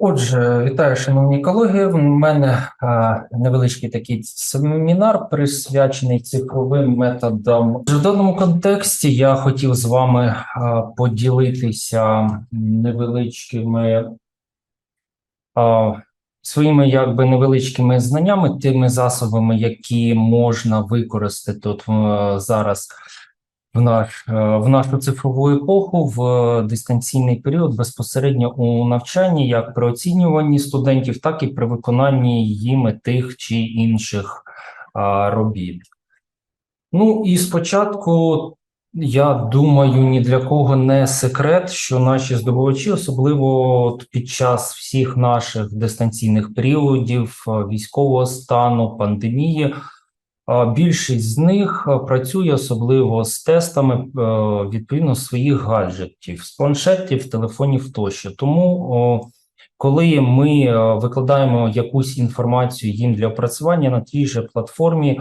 Отже, вітаю, шановні колеги. В мене а, невеличкий такий семінар присвячений цифровим методам. В даному контексті я хотів з вами а, поділитися невеличкими а, своїми якби невеличкими знаннями, тими засобами, які можна використати е, зараз в наш е, в нашу цифрову епоху в дистанційний період безпосередньо у навчанні, як при оцінюванні студентів, так і при виконанні їми тих чи інших а, робіт. Ну і спочатку, я думаю, ні для кого не секрет, що наші здобувачі, особливо під час всіх наших дистанційних періодів, е, військового стану, пандемії. Більшість з них е, працює особливо з тестами е, відповідно своїх гаджетів, з планшетів, телефонів тощо. Тому, коли ми е, викладаємо якусь інформацію їм для опрацювання на тій же платформі,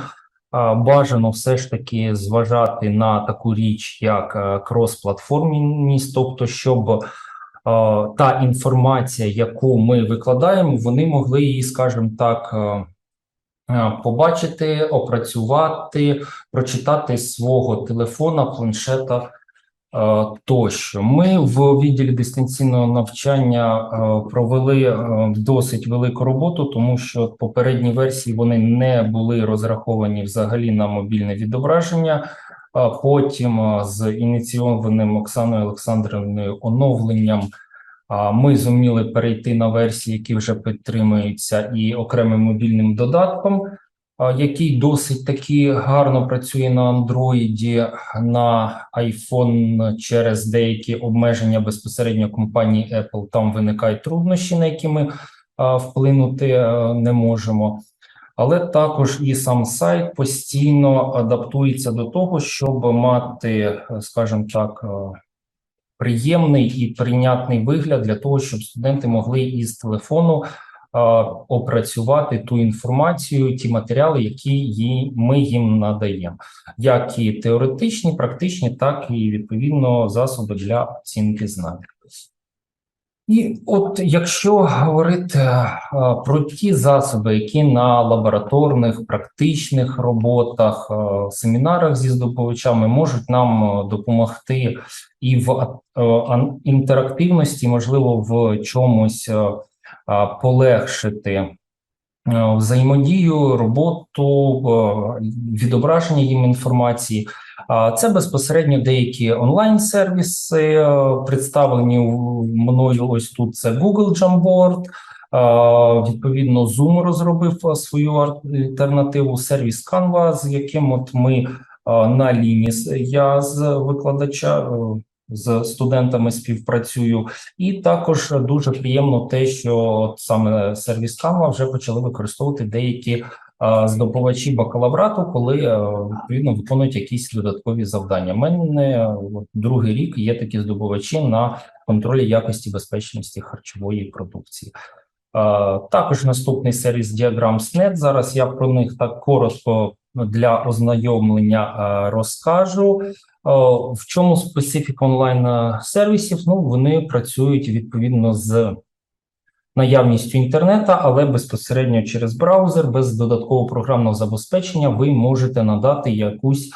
бажано все ж таки зважати на таку річ, як крос-платформність, тобто, щоб та інформація, яку ми викладаємо, вони могли її, скажімо так. Е, побачити, опрацювати, прочитати свого телефона, планшета е, тощо. Ми в відділі дистанційного навчання е, провели досить велику роботу, тому що попередні версії вони не були розраховані взагалі на мобільне відображення. Потім з ініційованим Оксаною Олександрівною оновленням Ми зуміли перейти на версії, які вже підтримуються, і окремим мобільним додатком, який досить таки гарно працює на Android, на iPhone через деякі обмеження безпосередньо компанії Apple. Там виникають труднощі, на які ми вплинути не можемо. Але також і сам сайт постійно адаптується до того, щоб мати, е, скажімо так, е, приємний і прийнятний вигляд для того, щоб студенти могли із телефону опрацювати ту інформацію, ті матеріали, які ми їм надаємо, як і теоретичні, практичні, так і відповідно засоби для оцінки знань. І от якщо говорити про ті засоби, які на лабораторних, практичних роботах, семінарах зі здобувачами можуть нам допомогти і в інтерактивності, можливо, в чомусь полегшити взаємодію, роботу, відображення їм інформації. Це безпосередньо деякі онлайн-сервіси, е, представлені мною ось тут. Це Google Jamboard. Відповідно, Zoom розробив е, свою альтернативу, сервіс Canva, з яким от ми е, на лінії я з викладача з студентами співпрацюю, і також дуже приємно те, що саме сервіс Canva вже почали використовувати деякі здобувачі бакалаврату, коли е, відповідно виконують якісь додаткові завдання. У мене е, другий рік є такі здобувачі на контролі якості безпечності харчової продукції. Е, Також наступний сервіс Diagrams.net. Зараз я про них так коротко для ознайомлення е, розкажу. Е, В чому специфіка онлайн е, сервісів? Ну вони працюють відповідно з наявністю інтернета, але безпосередньо через браузер, без додаткового програмного забезпечення, ви можете надати якусь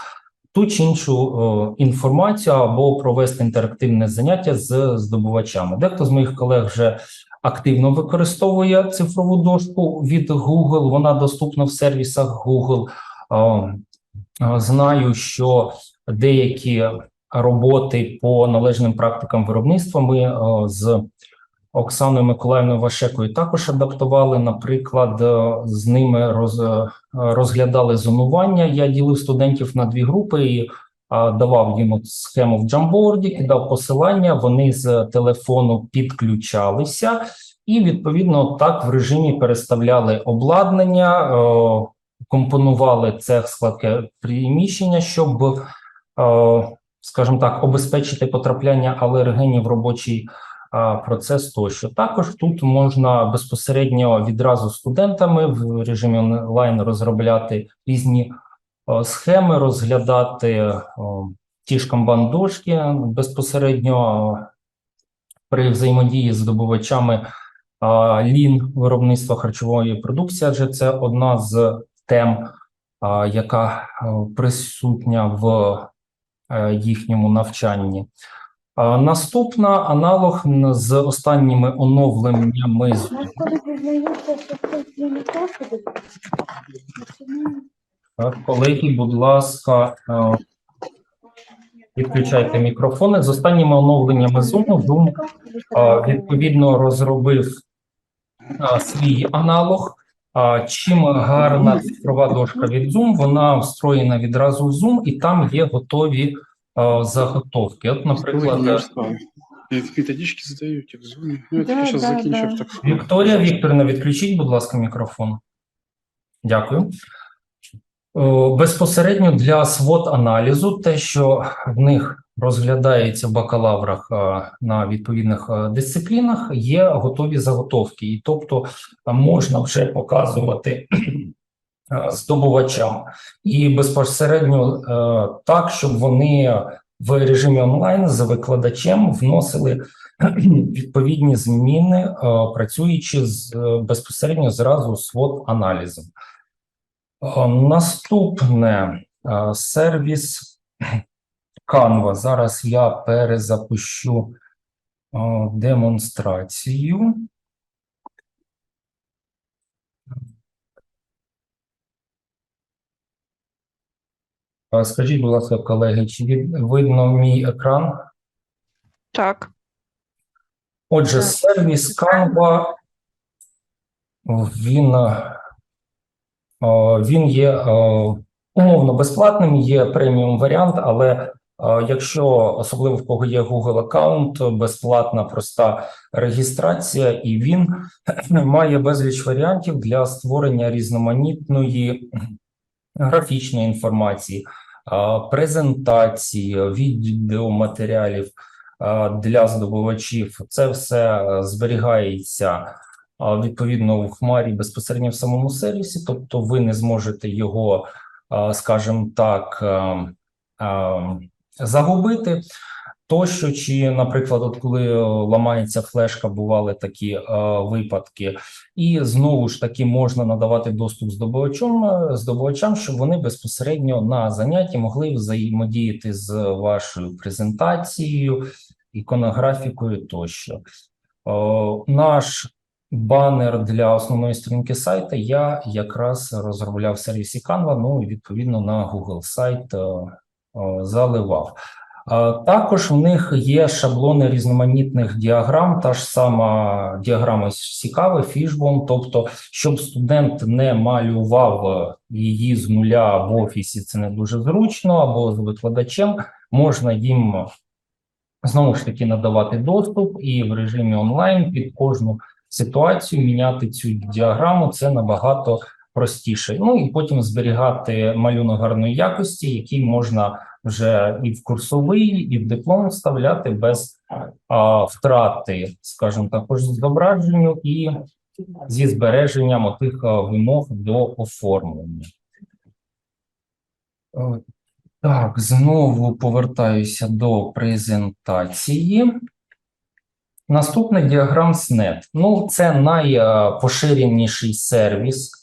ту чи іншу е, інформацію або провести інтерактивне заняття з здобувачами. Дехто з моїх колег вже активно використовує цифрову дошку від Google. Вона доступна в сервісах Google. Е, е, Знаю, що деякі роботи по належним практикам виробництва ми з Оксаною Миколаївною Вашекою також адаптували. Наприклад, е, з ними роз, е, розглядали зонування. Я ділив студентів на дві групи і а, давав їм от схему в джамборді, кидав посилання. Вони з телефону підключалися, і відповідно так в режимі переставляли обладнання, е, компонували цех складки приміщення, щоб, е, скажімо так, обезпечити потрапляння алергенів в робочий а, процес тощо. Також тут можна безпосередньо відразу студентами в режимі онлайн розробляти різні схеми, розглядати ті ж камбан-дошки безпосередньо при взаємодії з здобувачами лін виробництва харчової продукції, адже це одна з тем, яка присутня в е, їхньому навчанні. Наступна аналог з останніми оновленнями Так, Колеги, будь ласка, відключайте мікрофони. З останніми оновленнями Zoom, Zoom відповідно розробив свій аналог. Чим гарна цифрова дошка від Zoom, вона встроєна відразу в Zoom, і там є готові заготовки. От, наприклад, е, Я методички задаю, в. Ну, я Да, тільки зараз да, закінчив да. так. Вікторія Вікторівна, відключіть, будь ласка, мікрофон. Дякую. Безпосередньо для свод аналізу, те, що в них розглядається в бакалаврах е, на відповідних е, дисциплінах, є готові заготовки, і тобто е, можна вже показувати е, здобувачам і безпосередньо е, так, щоб вони в режимі онлайн за викладачем вносили відповідні зміни, е, працюючи з е, безпосередньо зразу свод аналізом. Е, Наступне е, сервіс Canva. Зараз я перезапущу е, демонстрацію. Скажіть, будь ласка, колеги, чи видно мій екран? Так, Отже, Так. сервіс Canva, він, е, е, він є е, умовно безплатним, є преміум варіант, але якщо особливо в кого є Google аккаунт, безплатна проста реєстрація, і він має безліч варіантів для створення різноманітної графічної інформації, презентації, відеоматеріалів для здобувачів. Це все зберігається відповідно у хмарі безпосередньо в самому сервісі, тобто ви не зможете його, скажімо так, е, е, загубити. Тощо, чи, наприклад, от коли е, ламається флешка, бували такі е, випадки, і знову ж таки можна надавати доступ здобувачам, е, здобувачам, щоб вони безпосередньо на занятті могли взаємодіяти з вашою презентацією, іконографікою тощо. О, наш банер для основної сторінки сайту я якраз розробляв в сервісі Canva, ну і відповідно на Google сайт е, е, заливав. Також в них є шаблони різноманітних діаграм, та ж сама діаграма цікава, фішбон, тобто, щоб студент не малював е, її з нуля в офісі, це не дуже зручно, або з викладачем можна їм знову ж таки надавати доступ і в режимі онлайн під кожну ситуацію міняти цю діаграму. Це набагато простіше. Ну і потім зберігати малюнок гарної якості, який можна вже і в курсовий, і в диплом вставляти без а, втрати, скажімо так, зображенню і зі збереженням тих вимог до оформлення. Так, знову повертаюся до презентації. Наступний діаграм SNET. Ну, це найпоширеніший сервіс.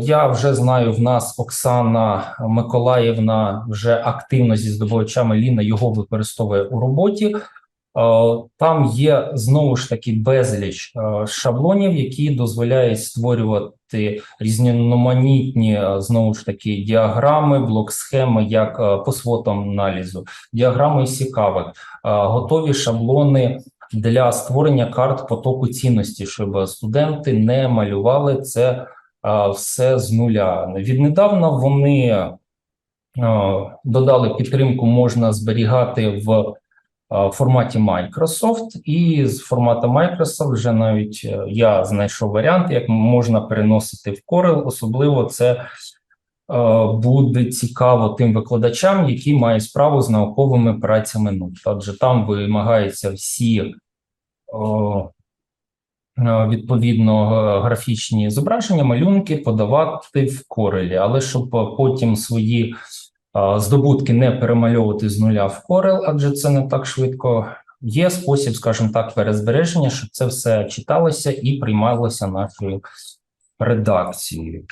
Я вже знаю, в нас Оксана Миколаївна вже активно зі здобувачами Ліна його використовує у роботі. Там є знову ж таки безліч е, шаблонів, які дозволяють створювати різноманітні е, знову ж таки діаграми, блок-схеми, як е, по свотам аналізу, діаграми цікавих, готові шаблони для створення карт потоку цінності, щоб студенти не малювали це все з нуля. Віднедавна вони додали підтримку, можна зберігати в форматі Microsoft, і з формату Microsoft вже навіть е, я знайшов варіант, як можна переносити в Corel. Особливо це буде цікаво тим викладачам, які мають справу з науковими працями НУТ. Адже там вимагаються всі відповідно е, графічні зображення, малюнки подавати в Corel. Але щоб е, потім свої е, здобутки не перемальовувати з нуля в Corel, адже це не так швидко є спосіб, скажімо так, перезбереження, щоб це все читалося і приймалося нашою редакцією.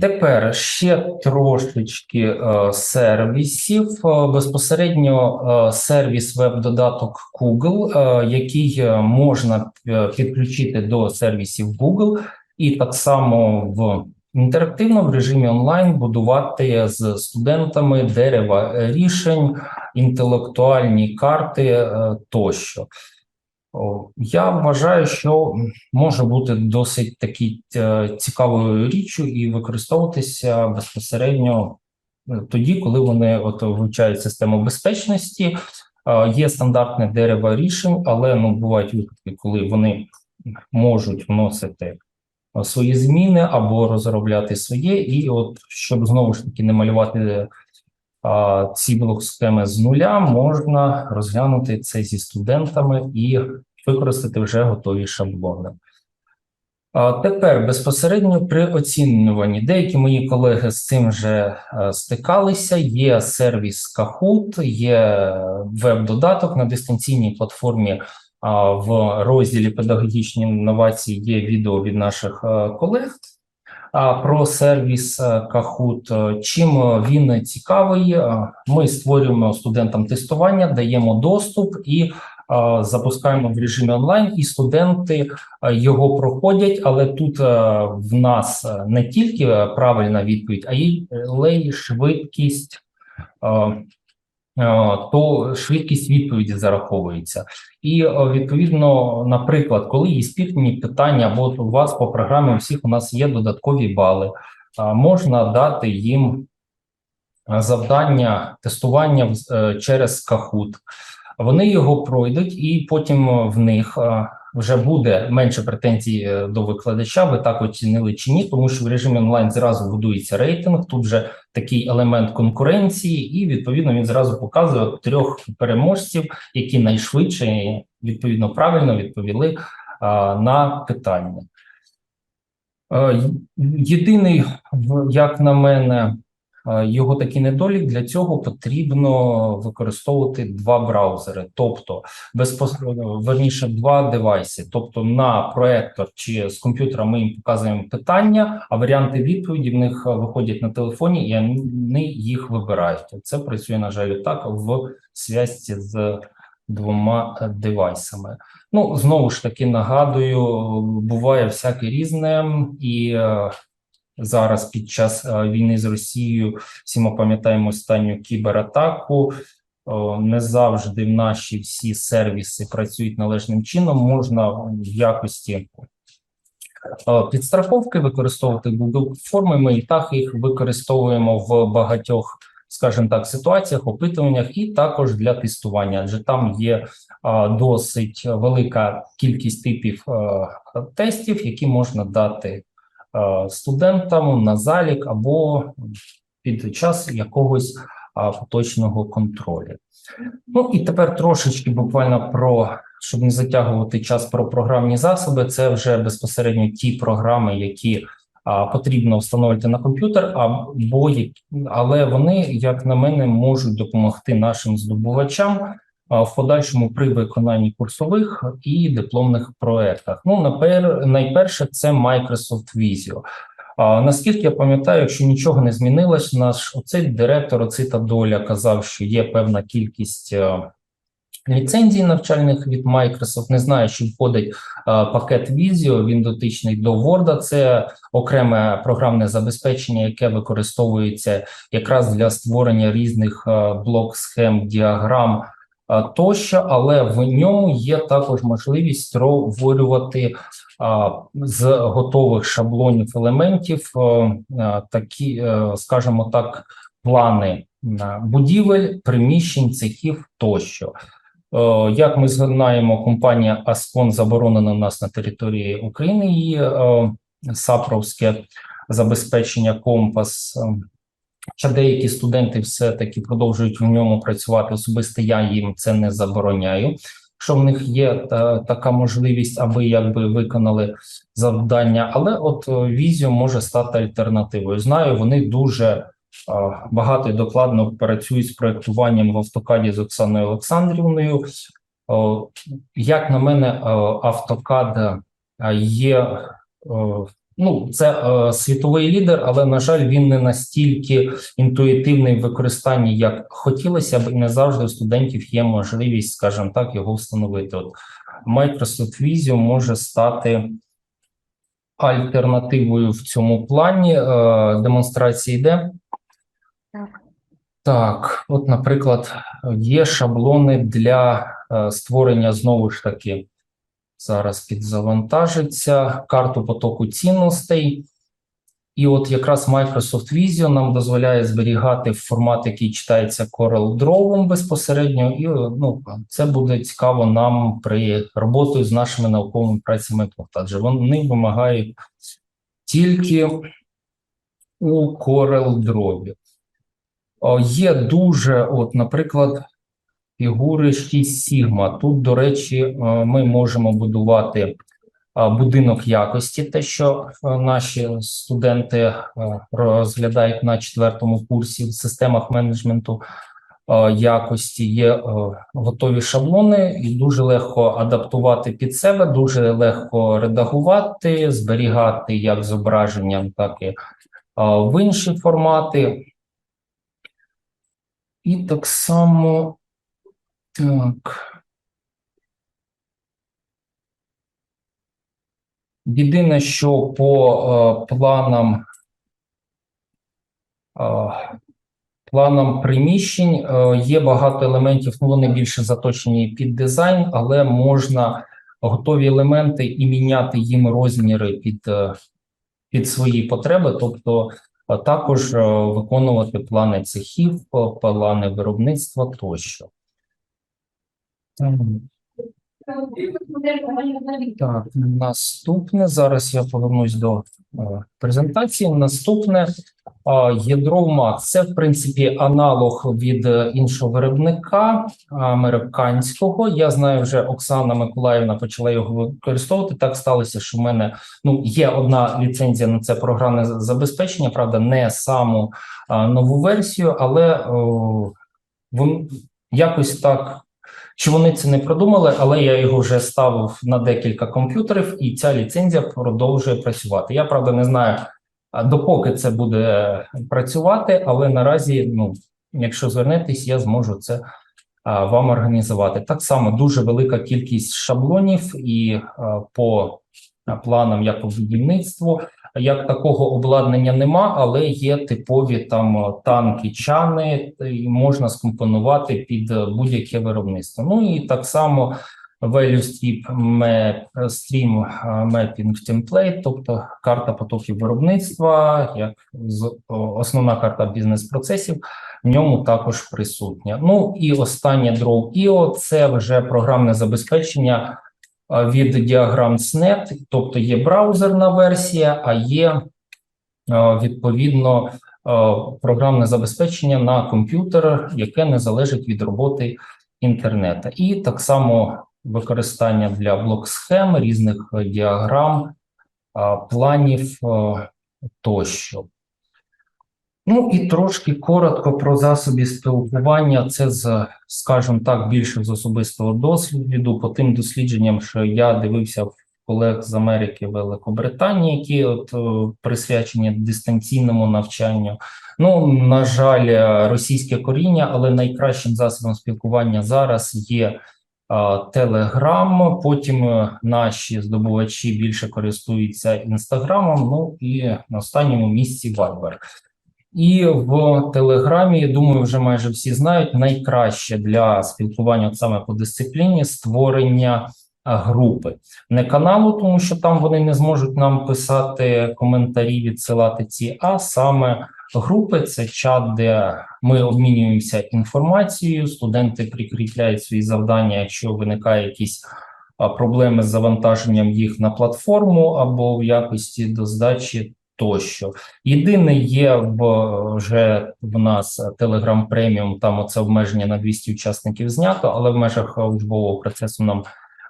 Тепер ще трошечки е, сервісів. Е, Безпосередньо е, сервіс веб-додаток Google, який можна підключити до сервісів Google, і так само в інтерактивно в режимі онлайн будувати з студентами дерева рішень, інтелектуальні карти тощо. Я вважаю, що може бути досить такі е, цікавою річчю і використовуватися безпосередньо е, тоді, коли вони от вивчають систему безпечності. Е, Є стандартне дерево рішень, але ну бувають випадки, коли вони можуть вносити свої зміни або розробляти своє, і от щоб знову ж таки не малювати ці блок-схеми з нуля, можна розглянути це зі студентами і використати вже готові шаблони. Тепер безпосередньо при оцінюванні деякі мої колеги з цим вже е, стикалися. Є сервіс Kahoot, є веб-додаток на дистанційній платформі. В розділі педагогічні інновації є відео від наших е, колег. А про сервіс е, Kahoot. Е, Чим е, він цікавий? Ми створюємо студентам тестування, даємо доступ і запускаємо в режимі онлайн, і студенти його проходять. Але тут в нас не тільки правильна відповідь, а й швидкість. Е, е, То швидкість відповіді зараховується, і е, відповідно, наприклад, коли є спірні питання, або у вас по програмі у всіх у нас є додаткові бали, можна дати їм завдання тестування е, через Kahoot. Вони його пройдуть, і потім в них вже буде менше претензій е, до викладача. Ви так оцінили чи ні, тому що в режимі онлайн зразу будується рейтинг. Тут вже такий елемент конкуренції, і відповідно він зразу показує трьох переможців, які найшвидше відповідно правильно відповіли на питання. Е, Єдиний, як на мене, його такий недолік для цього потрібно використовувати два браузери, тобто безпосередньо верніше два девайси. Тобто на проектор чи з комп'ютера ми їм показуємо питання, а варіанти відповіді в них е, виходять на телефоні, і вони їх вибирають. Це працює, на жаль, так в зв'язці з двома е, девайсами. Ну, знову ж таки, нагадую, буває всяке різне, і е, зараз під час е, війни з Росією всі ми пам'ятаємо останню кібератаку. Не завжди наші всі сервіси працюють належним чином. Можна в якості е, підстраховки використовувати Google форми. Ми і так їх використовуємо в багатьох, скажімо так, ситуаціях, опитуваннях, і також для тестування, адже там є досить велика кількість типів е, тестів, які можна дати е, студентам на залік або під час якогось поточного контролю. Ну і тепер трошечки буквально про щоб не затягувати час про програмні засоби. Це вже безпосередньо ті програми, які а, потрібно встановити на комп'ютер, або але вони, як на мене, можуть допомогти нашим здобувачам в подальшому при виконанні курсових і дипломних проєктах. Ну, напер, найперше, це Microsoft Visio. А, наскільки я пам'ятаю, якщо нічого не змінилось, наш оцей директор, оцита доля казав, що є певна кількість е, ліцензій навчальних від Microsoft. Не знаю, чи входить е, пакет Visio, він дотичний до Word. Це окреме програмне забезпечення, яке використовується якраз для створення різних е, блок схем, діаграм тощо, але в ньому є також можливість створювати з готових шаблонів елементів е, е, такі, е, скажімо так, плани е, будівель, приміщень, цехів тощо. Е, Як ми знаємо, компанія Аскон заборонена у нас на території України її е, сапровське забезпечення компас. Е, Хоча деякі студенти все-таки продовжують в ньому працювати. Особисто я їм це не забороняю. Якщо в них є та, така можливість, аби якби виконали завдання, але от е, може стати альтернативою. Знаю, вони дуже а, багато і докладно працюю з проєктуванням в автокаді з Оксаною Олександрівною. О, Як на мене, е, автокад е, є е, ну, це е, світовий лідер, але на жаль, він не настільки інтуїтивний в використанні, як хотілося б, і не завжди у студентів є можливість, скажімо так, його встановити. От Microsoft Visio може стати альтернативою в цьому плані. Е, Демонстрація йде. Так. Так, от, наприклад, є шаблони для е, створення знову ж таки. Зараз підзавантажиться карту потоку цінностей. І от якраз Microsoft Visio нам дозволяє зберігати формат, який читається Corel Draw безпосередньо, і ну, це буде цікаво нам при роботі з нашими науковими працями, адже вони вимагають тільки у Corel Draw. Є дуже, от, наприклад, фігури 6 Сігма. Тут, до речі, е, ми можемо будувати будинок якості, те, що е, наші студенти е, розглядають на четвертому курсі в системах менеджменту е, якості. Є е, готові шаблони, і дуже легко адаптувати під себе, дуже легко редагувати, зберігати як зображенням, так і е, в інші формати. І так само так. Єдине, що по е, планам, е, планам приміщень е, є багато елементів, ну вони більше заточені під дизайн, але можна готові елементи і міняти їм розміри під, е, під свої потреби, тобто а також е, виконувати плани цехів, е, плани виробництва тощо. Так, наступне. Зараз я повернусь до е, презентації. Наступне е, ядро Max. Це, в принципі, аналог від е, іншого виробника американського. Я знаю, вже Оксана Миколаївна почала його використовувати. Так сталося, що в мене ну є одна ліцензія на це програмне забезпечення, правда, не саму нову версію, але о, вон якось так. Чи вони це не продумали, але я його вже ставив на декілька комп'ютерів, і ця ліцензія продовжує працювати. Я правда не знаю, допоки це буде працювати, але наразі, ну, якщо звернетесь, я зможу це а, вам організувати. Так само дуже велика кількість шаблонів і а, по планам як по будівництву. Як такого обладнання нема, але є типові там танки, чани, і можна скомпонувати під е, будь-яке виробництво. Ну і так само Value Map, Stream е, Mapping Template, тобто карта потоків виробництва, як основна карта бізнес-процесів, в ньому також присутня. Ну і останнє Draw.io – це вже програмне забезпечення від Diagrams.net, тобто є браузерна версія, а є відповідно програмне забезпечення на комп'ютер, яке не залежить від роботи інтернету. І так само використання для блок-схем, різних діаграм, планів тощо. Ну і трошки коротко про засоби спілкування. Це з, скажімо так, більше з особистого досвіду, по тим дослідженням, що я дивився в колег з Америки, Великобританії, які от е, присвячені дистанційному навчанню. Ну, на жаль, е, російське коріння, але найкращим засобом спілкування зараз є Телеграм. Потім е, наші здобувачі більше користуються інстаграмом. Ну і на останньому місці Viber. І в Телеграмі, я думаю, вже майже всі знають, найкраще для спілкування саме по дисципліні створення групи. Не каналу, тому що там вони не зможуть нам писати коментарі, відсилати ці, а саме групи це чат, де ми обмінюємося інформацією, студенти прикріпляють свої завдання, якщо виникає якісь проблеми з завантаженням їх на платформу або в якості до здачі тощо. Єдине є вже в нас Telegram Premium, там оце обмеження на 200 учасників знято, але в межах учбового процесу нам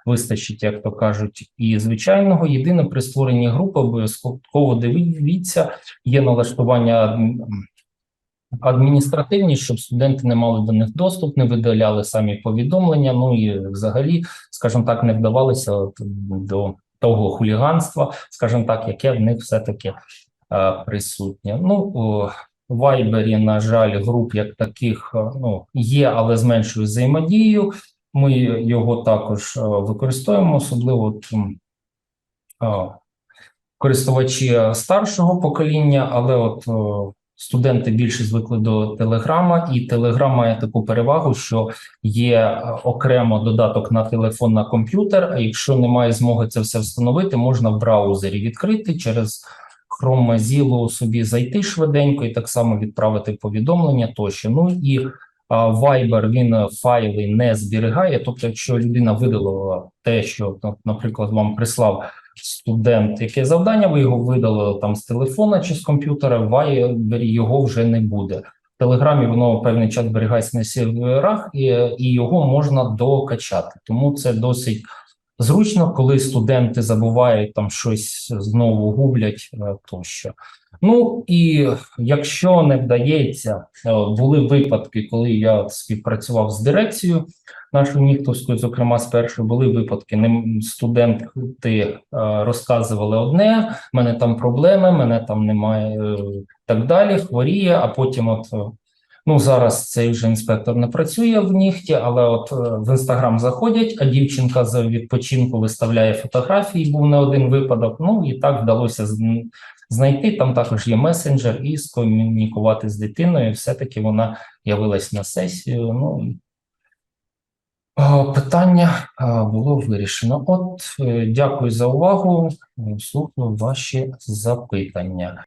вистачить, як то кажуть, і звичайного. Єдине при створенні групи обов'язково дивіться, є налаштування адміністративні, щоб студенти не мали до них доступ, не видаляли самі повідомлення. Ну і взагалі, скажімо так, не вдавалися до того хуліганства, скажімо так, яке в них все-таки е, присутнє. Ну, о, в Вайбері, на жаль, груп як таких е, ну, є, але з меншою взаємодією. Ми його також е, використовуємо, особливо от, е, користувачі старшого покоління, але от е, студенти більше звикли до Телеграма, і Телеграм має таку перевагу, що є е, окремо додаток на телефон на комп'ютер. А якщо немає змоги це все встановити, можна в браузері відкрити через Chrome Mozilla собі зайти швиденько і так само відправити повідомлення тощо. Ну і Viber він е, файли не зберігає. Тобто, якщо людина видалила те, що, ну, наприклад, вам прислав студент, яке завдання, ви його видалили там з телефона чи з комп'ютера, в Viber його вже не буде. В Телеграмі воно певний час зберігається на серверах, і, і його можна докачати. Тому це досить зручно, коли студенти забувають там щось знову гублять е, тощо. Ну і якщо не вдається, е, були випадки, коли я співпрацював з дирекцією нашою Ніктовською, зокрема з першої, були випадки. нем- студенти е, розказували одне, мене там проблеми, мене там немає е, так далі, хворіє, а потім от. Ну, зараз цей вже інспектор не працює в нігті, але от в інстаграм заходять, а дівчинка з відпочинку виставляє фотографії. Був не один випадок. Ну і так вдалося зн- знайти. Там також є месенджер і скомунікувати з дитиною. Все-таки вона явилась на сесію. Ну питання було вирішено. От е, дякую за увагу. Слухаю ваші запитання.